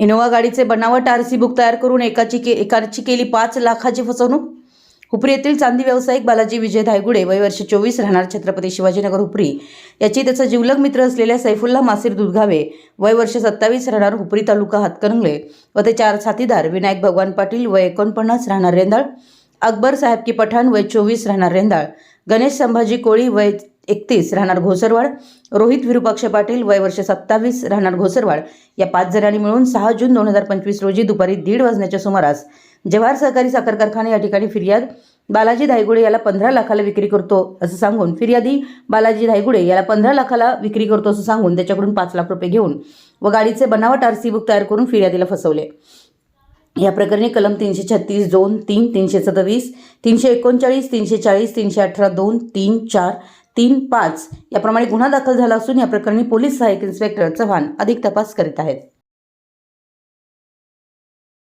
Innova गाडीचे बनावट RC book तयार करून एकाची के एकाची केली पाच लाखाची फसवणूक. हुपरी येथील चांदी व्यावसायिक बालाजी विजय धायगुडे वय वर्ष चोवीस राहणार छत्रपती शिवाजीनगर हुपरी. याची त्याचा जिवलग मित्र असलेल्या सैफुल्ला मासीर दुधगावे वय वर्ष सत्तावीस राहणार हुपरी तालुका हातकणंगले व ते चार साथीदार विनायक भगवान पाटील वय एकोणपन्नास राहणार रेंदाळ. अकबर साहेब की पठाण वय चोवीस राहणार रेंदाळ. गणेश संभाजी कोळी वय एकतीस राहणार घोसरवाड. रोहित विरुपाक्ष पाटील वय वर्ष सत्तावीस राहणार घोसरवाड. या पाच जणांनी मिळून सहा जून दोन हजार पंचवीस रोजी दुपारी दीड वाजण्याच्या सुमारास जवाहर सहकारी साखर कारखाना या ठिकाणी फिर्याद बालाजी धायगुडे याला पंधरा लाखाला विक्री करतो असं सांगून फिर्यादी बालाजी धायगुडे याला पंधरा लाखाला विक्री करतो असं सांगून त्याच्याकडून पाच लाख रुपये घेऊन व गाडीचे बनावट आरसी बुक तयार करून फिर्यादीला फसवले. या प्रकरणी कलम तीनशे छत्तीस दोन तीन तीनशे सत्तावीस तीनशे एकोणचाळीस तीनशे चाळीस तीनशे अठरा दोन तीन चार तीन पाच याप्रमाणे गुन्हा दाखल झाला असून या प्रकरणी पोलीस सहाय्यक इन्स्पेक्टर चव्हाण अधिक तपास करीत आहेत.